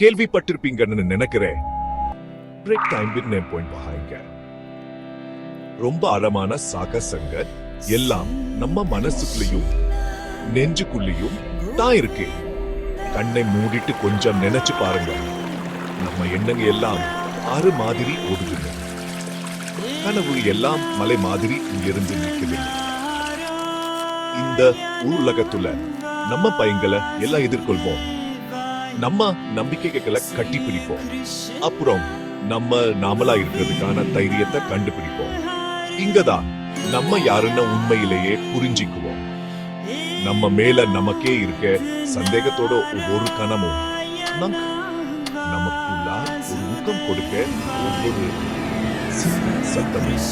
கேள்விப்பட்டிருப்பீங்கன்னு நினைக்கிறேன். Break time with name point பஹாய்ங்க ரொம்ப அழமான சாகசங்க எல்லாம் நம்ம மனசுக்குள்ளேயும் நெஞ்சுக்குள்ளேயும் தான் இருக்கு. கண்ணை மூடிட்டு கொஞ்சம் நினைச்சு பாருங்க நம்ம எண்ணங்க எல்லாம் ஆறு மாதிரி ஓடுதுங்க கனவு எல்லாம் மலை மாதிரி உயர்ந்து நிற்குது இந்த உலகத்துல நம்ம பையங்களை எல்லாம் எதிர்கொள்வோம். நம்ம நம்பிக்கைகளை கட்டி பிடிப்போம். அப்புறம் நம்ம நாமளா இருக்கிறதுக்கான தைரியத்தை கண்டுபிடிப்போம். இங்கதான் நம்ம யாருன்னு உண்மையிலேயே புரிஞ்சிக்குவோம். நம்ம மேல நமக்கே இருக்க சந்தேகத்தோட ஒவ்வொரு கணமும் நமக்குள்ளா ஒரு ஊக்கம் கொடுக்க ஒவ்வொரு சத்தமும்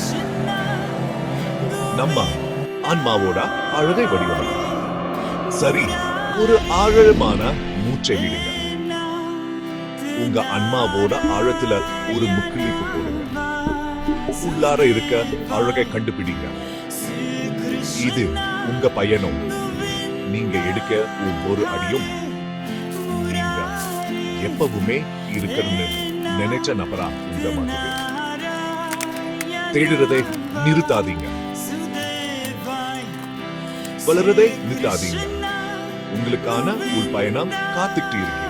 நம்ம ஆன்மாவோட அழகை வடிவம் சரி ஒரு ஆழமான மூச்சை விடுங்க. உங்க அன்மாவோட ஆழத்துல ஒரு முக்கிழிப்பு போடுங்க. உள்ளார இருக்க அழகை கண்டுபிடிங்க. இது உங்க பயணம். நீங்க எடுக்க ஒவ்வொரு அடியும் நீங்க. எப்பவுமே இருக்கணும்னு நினைச்ச நபரா உங்க மாதிரி. தேடுறதை நிறுத்தாதீங்க. வளரதை நிறுத்தாதீங்க. உங்களுக்கான உள் பயணம் காத்துக்கிட்டு இருக்கீங்க